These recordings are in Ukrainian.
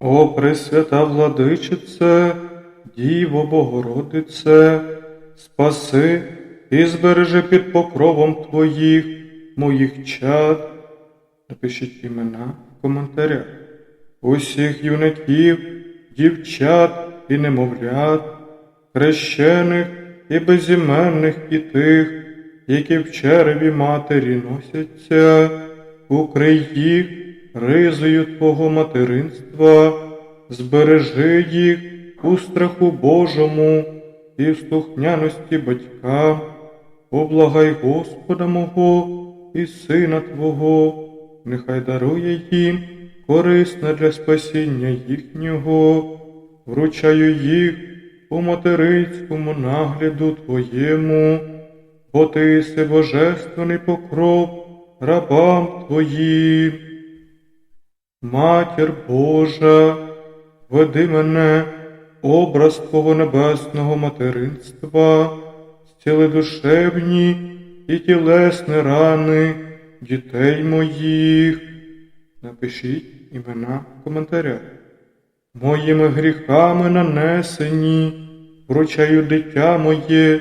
О Пресвята владичице, Діво Богородице, спаси і збережи під покровом Твоїх, моїх чад. Напишіть імена в коментарях. Усіх юнаків, дівчат і немовлят, хрещених і безіменних і тих, які в череві матері носяться, укрий їх ризою Твого материнства, збережи їх у страху Божому і в слухняності батькам, облагай Господа мого і Сина Твого, нехай дарує їм корисне для спасіння їхнього, вручаю їх у материнському нагляду Твоєму, бо Ти божественний покров рабам Твоїм. Матір Божа, веди мене, образ Твого небесного материнства, зціли душевні і тілесні рани дітей моїх. Напишіть імена в коментарях. Моїми гріхами нанесені, вручаю дитя моє,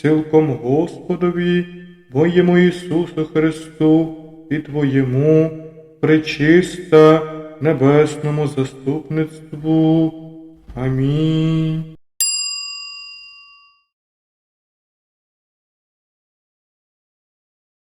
цілком Господові, моєму Ісусу Христу і Твоєму, причиста небесному заступництву. Амінь.